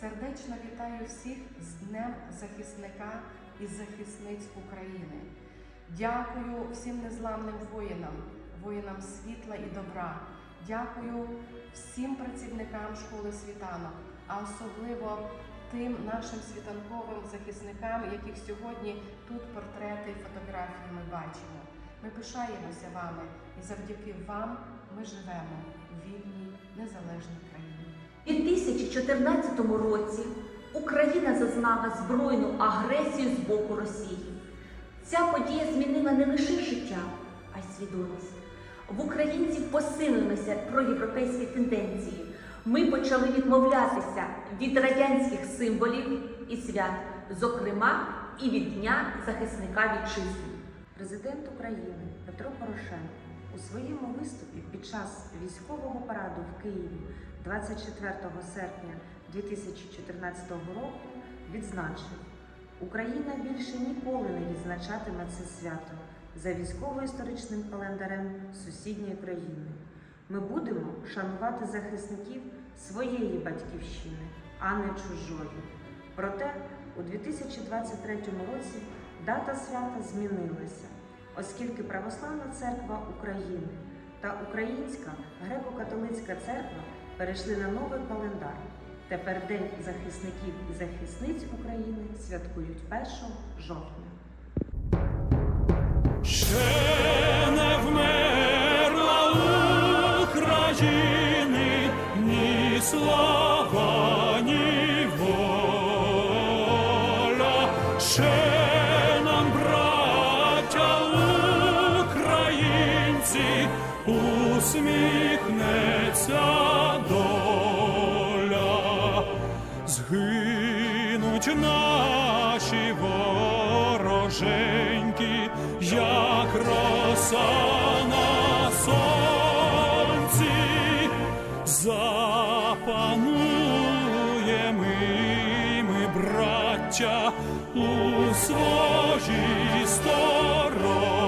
Сердечно вітаю всіх з Днем захисника і захисниць України. Дякую всім незламним воїнам, воїнам світла і добра. Дякую всім працівникам школи світанок, а особливо тим нашим світанковим захисникам, яких сьогодні тут портрети і фотографії ми бачимо. Ми пишаємося вами, і завдяки вам ми живемо у вільній незалежній країні. У 2014 році Україна зазнала збройну агресію з боку Росії. Ця подія змінила не лише життя, а й свідомість. В українців посилилися проєвропейські тенденції. Ми почали відмовлятися від радянських символів і свят, зокрема і від Дня захисника вітчизни. Президент України Петро Порошенко у своєму виступі під час військового параду в Києві 24 серпня 2014 року відзначив, Україна більше ніколи не відзначатиме це свято за військово-історичним календарем сусідньої країни. Ми будемо шанувати захисників своєї батьківщини, а не чужої. Проте у 2023 році дата свята змінилася, оскільки Православна церква України та Українська греко-католицька церква перейшли на новий календар. Тепер День захисників і захисниць України святкують 1 жовтня. Ще не вмерла України ні слава, ні воля. Ще нам, браття українці, усміхнеться доля. Згинуть наші вороженьки, як роса на сонці, запануємо і ми, браття, у своїй сторонці,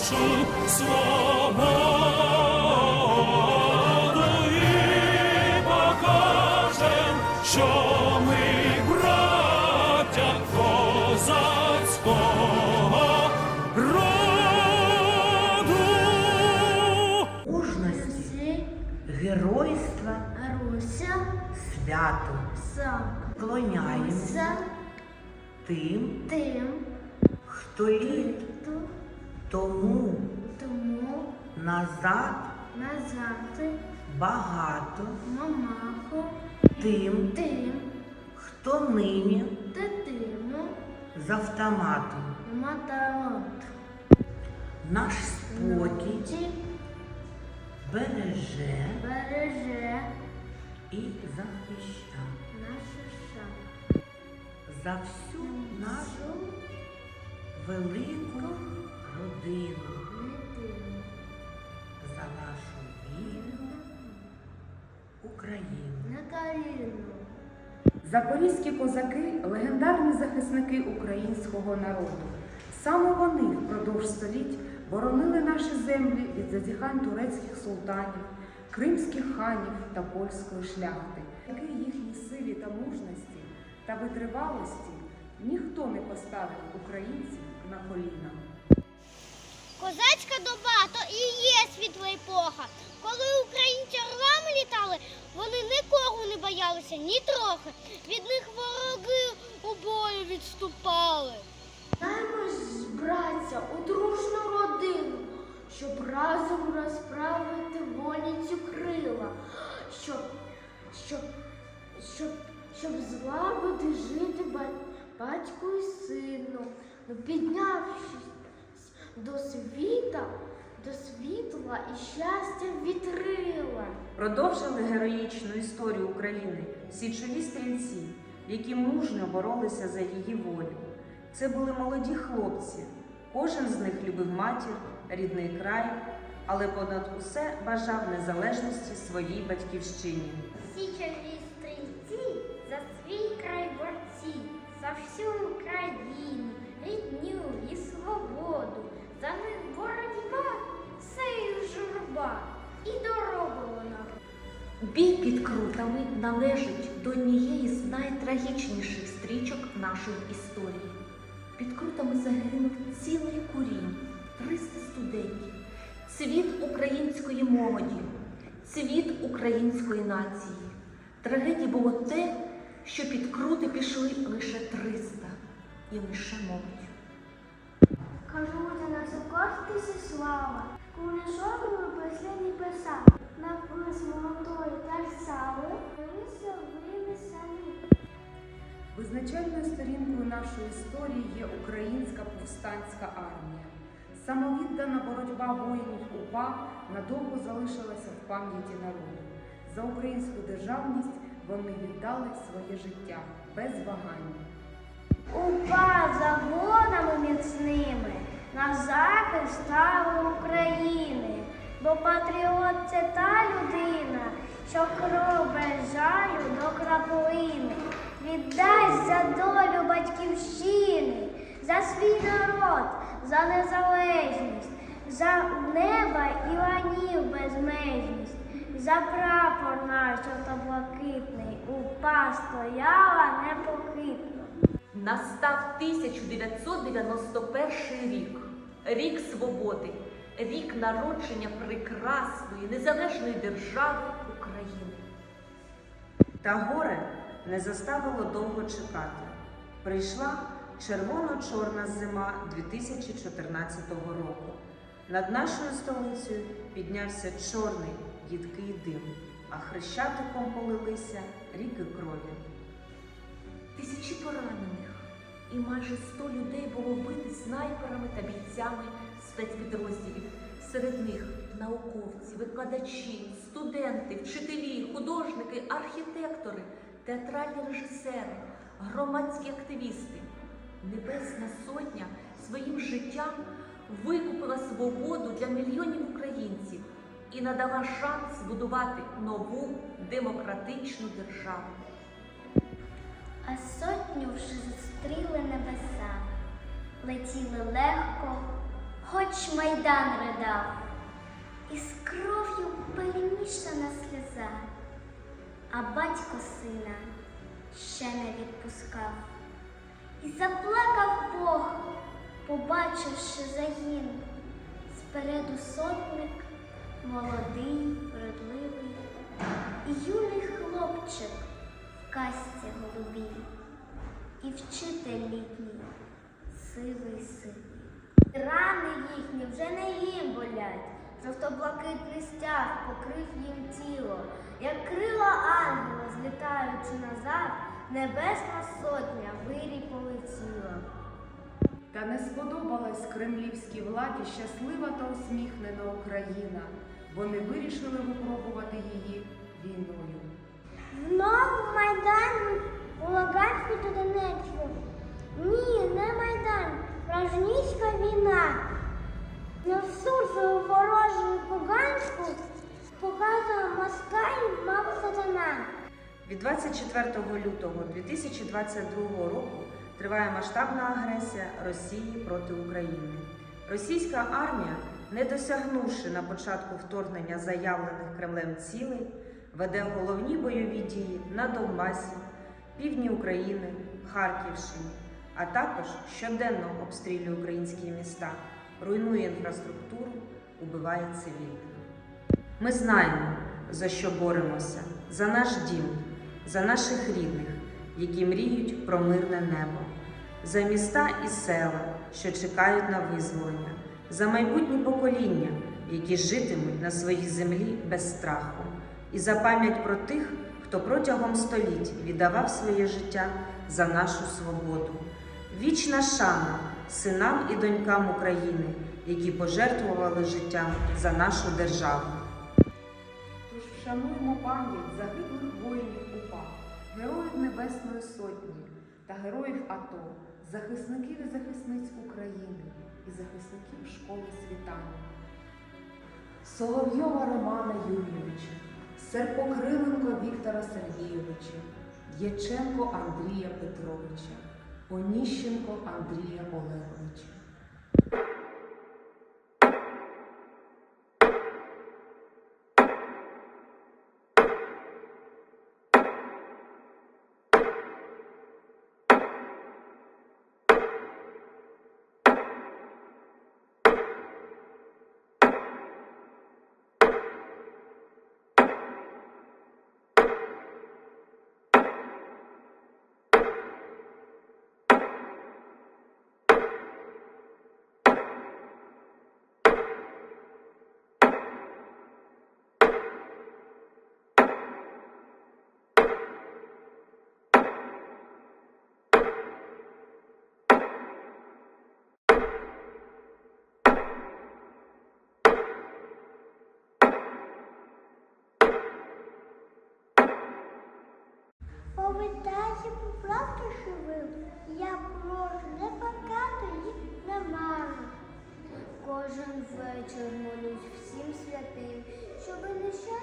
нашу свободу і покажем, що ми браття козацького роду. мужності, геройства, Руся, свято. сам, тим, тим, хто літ хто тому тому назад назад багато, мамаху, тим, тим, хто нині дитину, з автоматом. матарот, Наш спокій береже береже і ша. за всю нашу велику родину, дитину. за нашу вільну Україну. Запорізькі козаки легендарні захисники українського народу. Саме вони впродовж століть боронили наші землі від зазіхань турецьких султанів, кримських ханів та польської шляхти. Завдяки їхній силі та мужності та витривалості ніхто не поставив українців на коліна. Світла епоха. Коли українці орлами літали, вони нікого не боялися ні трохи. Від них вороги у бою відступали. Даємось, браття, у дружну родину, щоб разом розправити воніцю крила, щоб, щоб, щоб, щоб злагоди жити ба- батьку і сину, ну, піднявшись до світа, до світла і щастя вітрила. Продовжили героїчну історію України січові стрільці, які мужньо боролися за її волю. Це були молоді хлопці. Кожен з них любив матір, рідний край, але понад усе бажав незалежності своїй батьківщині. Січові журба, і дорогу вона. Бій під крутами належить до однієї з найтрагічніших стрічок нашої історії. Під крутами загинув цілий курінь, 300 студентів, цвіт української молоді, цвіт української нації. Трагедії було те, що під крути пішли лише 300 і лише молодь. Кажу, на нас у кортисі слава, жодного після небеса, напис молодої та сали, вися вини самі. Визначальною сторінкою нашої історії є українська повстанська армія. Самовіддана боротьба воїнів УПА надовго залишилася в пам'яті народу. За українську державність вони віддали своє життя без вагань. Упа загонами міцними на захист стали України, бо патріот це та людина, що кров без жалю до краплини. Віддасть за долю батьківщини, за свій народ, за незалежність, за неба і ланів безмежність, за прапор наш блакитний, упа стояла непохитно. Настав 1991 рік, рік свободи, рік народження прекрасної незалежної держави України. Та горе не заставило довго чекати. Прийшла червоно-чорна зима 2014 року. Над нашою столицею піднявся чорний їдкий дим, а хрещатиком полилися ріки крові. Тисячі поранених і майже 100 людей було вбити снайперами та бійцями спецпідрозділів. Серед них науковці, викладачі, студенти, вчителі, художники, архітектори, театральні режисери, громадські активісти. Небесна Сотня своїм життям викупила свободу для мільйонів українців і надала шанс будувати нову демократичну державу. А сотню вже зустріли небеса, летіли легко, хоч майдан ридав, і з кров'ю перемішана сльоза, а батько сина ще не відпускав. І заплакав Бог, побачивши загін. Спереду сотник, молодий, вродливий, і юний хлопчик в касті голубій, і вчитель літній, сивий сивий. Рани їхні вже не їм болять, жовто-блакитний стяг покрив їм тіло, як крила ангела, злітаючи назад, небесна сотня вирій полетіла. Та не сподобалась кремлівській владі щаслива та усміхнена Україна. Вони вирішили випробувати її війною. Знову Майдан у Луганську та Донецьку. Ні, не Майдан, Справжнійська війна. На всю свою ворожу Луганську показує москаль мав сатана. Від 24 лютого 2022 року триває масштабна агресія Росії проти України. Російська армія, не досягнувши на початку вторгнення заявлених Кремлем цілей, веде головні бойові дії на Донбасі, півдні України, Харківщині, а також щоденно обстрілює українські міста, руйнує інфраструктуру, убиває цивільних. Ми знаємо, за що боремося, за наш дім, за наших рідних, які мріють про мирне небо, за міста і села, що чекають на визволення, за майбутні покоління, які житимуть на своїй землі без страху, і за пам'ять про тих, хто протягом століть віддавав своє життя за нашу свободу. Вічна шана синам і донькам України, які пожертвували життям за нашу державу. Тож вшануємо пам'ять загиблих воїнів УПА, героїв Небесної Сотні та героїв АТО, захисників і захисниць України і захисників школи світання. Соловйова Романа Юрійовича, Серпокриленко Віктора Сергійовича, Дяченко Андрія Петровича, Оніщенко Андрія Олеговича. Кожен вечір молюсь всім святим, щоби нещастя